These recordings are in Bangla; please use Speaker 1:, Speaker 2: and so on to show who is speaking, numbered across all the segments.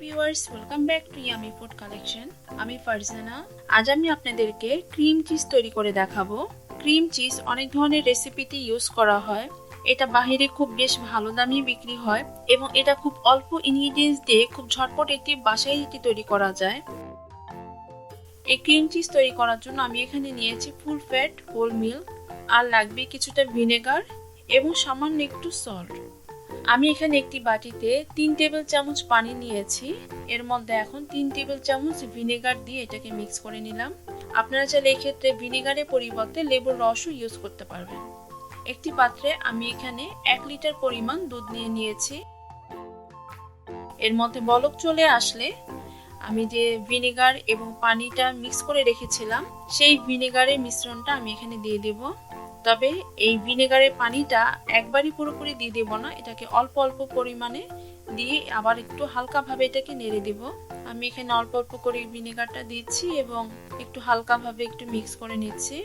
Speaker 1: Viewers welcome back to yummy food collection আমি ফারজানা। আজ আমি আপনাদেরকে ক্রিম চিজ তৈরি করে দেখাবো। ক্রিম চিজ অনেক ধরনের রেসিপিতে ইউজ করা হয়। এটা বাহিরে খুব বেশ ভালো দামে বিক্রি হয় এবং এটা খুব অল্প ইনগ্রিডিয়েন্টস দিয়ে খুব ঝটপট একটি বাসায় এটি তৈরি করা যায়। এই ক্রিম চিজ তৈরি করার জন্য আমি এখানে নিয়েছি ফুল ফ্যাট হোল মিল্ক আর লাগবে কিছুটা ভিনেগার এবং সামান্য একটু সল্ট আমি এখানে একটি বাটিতে তিন টেবিল চামচ পানি নিয়েছি। এর মধ্যে এখন তিন টেবিল চামচ ভিনেগার দিয়ে এটাকে মিক্স করে নিলাম। আপনারা চাইলে এক্ষেত্রে ক্ষেত্রে ভিনেগারের পরিবর্তে লেবুর রসও ইউজ করতে পারবেন। একটি পাত্রে আমি এখানে এক লিটার পরিমাণ দুধ নিয়ে নিয়েছি। এর মধ্যে বলক চলে আসলে আমি যে ভিনেগার এবং পানিটা মিক্স করে রেখেছিলাম, সেই ভিনেগারের মিশ্রণটা আমি এখানে দিয়ে দেবো। তবে এই ভিনেগারের পানিটা একবারই পুরোপুরি দিয়ে দেব না, এটাকে অল্প অল্প পরিমাণে দিয়ে আবার একটু হালকাভাবে এটাকে নেড়ে দেব। আমি এখানে অল্প অল্প করে ভিনেগারটা দিচ্ছি এবং একটু হালকাভাবে একটু মিক্স করে নিচ্ছি।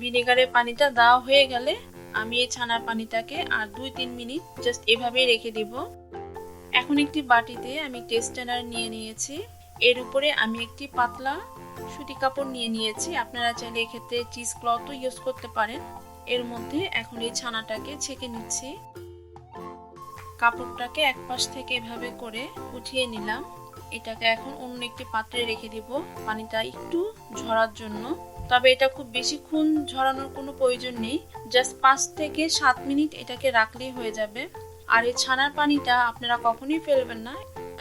Speaker 1: ভিনেগারের পানিটা দেওয়া হয়ে গেলে আমি এই ছানার পানিটাকে আর দুই তিন মিনিট জাস্ট এভাবেই রেখে দিব। এখন একটি বাটিতে আমি টেস্টানার নিয়ে নিয়েছি। এর উপরে আমি একটি পাতলা সুতি কাপড় নিয়ে নিয়েছি। আপনারা চাইলে এক্ষেত্রে চিজ ক্লথও ইউজ করতে পারেন। এর মধ্যে এখন এই ছানাটাকে ছেঁকে নিচ্ছি। কাপড়টাকে এক পাশ থেকে এভাবে করে উঠিয়ে নিলাম। এটাকে এখন অন্য একটি পাত্রে রেখে দিব। পানিটা একটু ঝরার জন্য। তবে এটা খুব বেশিক্ষণ ঝরানোর কোনো প্রয়োজন নেই। জাস্ট পাঁচ থেকে সাত মিনিট এটাকে রাখলেই হয়ে যাবে। আর এই ছানার পানিটা আপনারা কখনোই ফেলবেন না।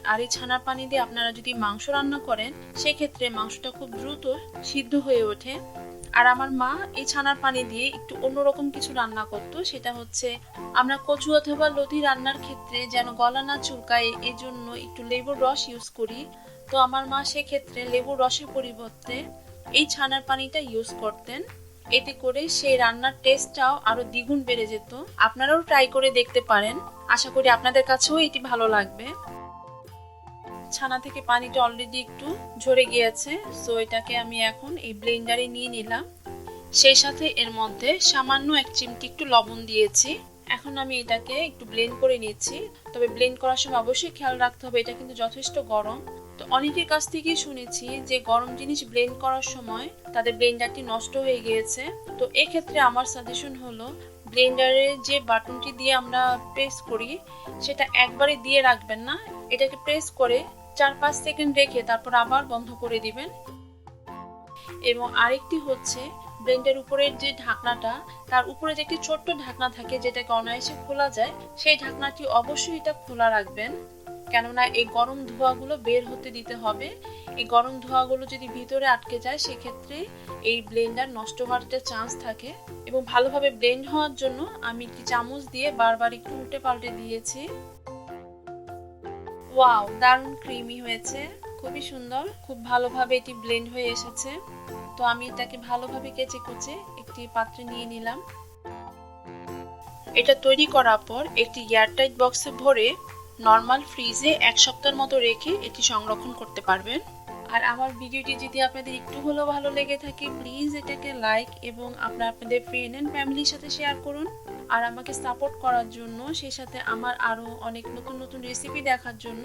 Speaker 1: আর এই ছানার পানি দিয়ে আপনারা যদি মাংস রান্না করেন, সেক্ষেত্রে মাংসটা খুব দ্রুত সিদ্ধ হয়ে ওঠে। আর আমার মা এই ছানার পানি দিয়ে একটু অন্যরকম কিছু রান্না করতো, সেটা হচ্ছে আমরা কচু অথবা লতি রান্নার ক্ষেত্রে যেন গলা না চুলকায় এই জন্য একটু লেবুর রস ইউজ করি। তো আমার মা সেক্ষেত্রে লেবুর রসের পরিবর্তে এই ছানার পানিটা ইউজ করতেন। এতে করে সেই রান্নার টেস্টটাও আরও দ্বিগুণ বেড়ে যেত। আপনারাও ট্রাই করে দেখতে পারেন। আশা করি আপনাদের কাছেও এটি ভালো লাগবে। ছানা থেকে পানিটা অলরেডি একটু ঝরে গিয়েছে সো এটাকে আমি এখন এই ব্লেন্ডারে নিয়ে নিলাম। সেই সাথে এর মধ্যে সামান্য এক চিমটি একটু লবণ দিয়েছি। এখন আমি এটাকে একটু ব্লেন্ড করে নিচ্ছি। তবে ব্লেন্ড করার সময় অবশ্যই খেয়াল রাখতে হবে, এটা কিন্তু যথেষ্ট গরম। তো অনেকের কাছ থেকেই শুনেছি যে গরম জিনিস ব্লেন্ড করার সময় তাদের ব্লেন্ডারটি নষ্ট হয়ে গিয়েছে। তো এক্ষেত্রে আমার সাজেশন হলো ব্লেন্ডারে যে বাটনটি দিয়ে আমরা প্রেস করি, সেটা একবারে দিয়ে রাখবেন না। এটাকে প্রেস করে চার পাঁচ সেকেন্ড রেখে তারপর আবার বন্ধ করে দিবেন। এবং আরেকটি হচ্ছে, ব্লেন্ডের উপরের যে ঢাকনাটা, তার উপরে যে একটি ছোট্ট ঢাকনা থাকে যেটাকে অনায়াসে খোলা যায়, সেই ঢাকনাটি অবশ্যই এটা খোলা রাখবেন। কেননা এই গরম ধোঁয়াগুলো বের হতে দিতে হবে। এই গরম ধোঁয়াগুলো যদি ভিতরে আটকে যায়, সেক্ষেত্রে এই ব্লেন্ডার নষ্ট হওয়ার একটা চান্স থাকে। এবং ভালোভাবে ব্লেন্ড হওয়ার জন্য আমি একটি চামচ দিয়ে বারবার একটু উল্টে পাল্টে দিয়েছি। ওয়াও দারুণ ক্রিমি হয়েছে, খুবই সুন্দর, খুব ভালোভাবে এটি ব্লেন্ড হয়ে এসেছে। তো আমি এটাকে ভালোভাবে কেচে কুচে একটি পাত্রে নিয়ে নিলাম। এটা তৈরি করার পর একটি এয়ারটাইট বক্সে ভরে নর্মাল ফ্রিজে এক সপ্তাহের মতো রেখে এটি সংরক্ষণ করতে পারবেন। আর আমার ভিডিওটি যদি আপনাদের একটু হলেও ভালো লেগে থাকে প্লিজ এটাকে লাইক এবং আপনার আপনাদের ফ্রেন্ড অ্যান্ড ফ্যামিলির সাথে শেয়ার করুন। আর আমাকে সাপোর্ট করার জন্য, সেই সাথে আমার আরও অনেক নতুন নতুন রেসিপি দেখার জন্য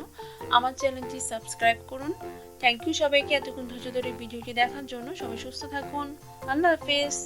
Speaker 1: আমার চ্যানেলটি সাবস্ক্রাইব করুন। থ্যাংক ইউ সবাইকে এতক্ষণ ধৈর্য ধরে ভিডিওটি দেখার জন্য। সবাই সুস্থ থাকুন। আল্লাহ হাফেজ।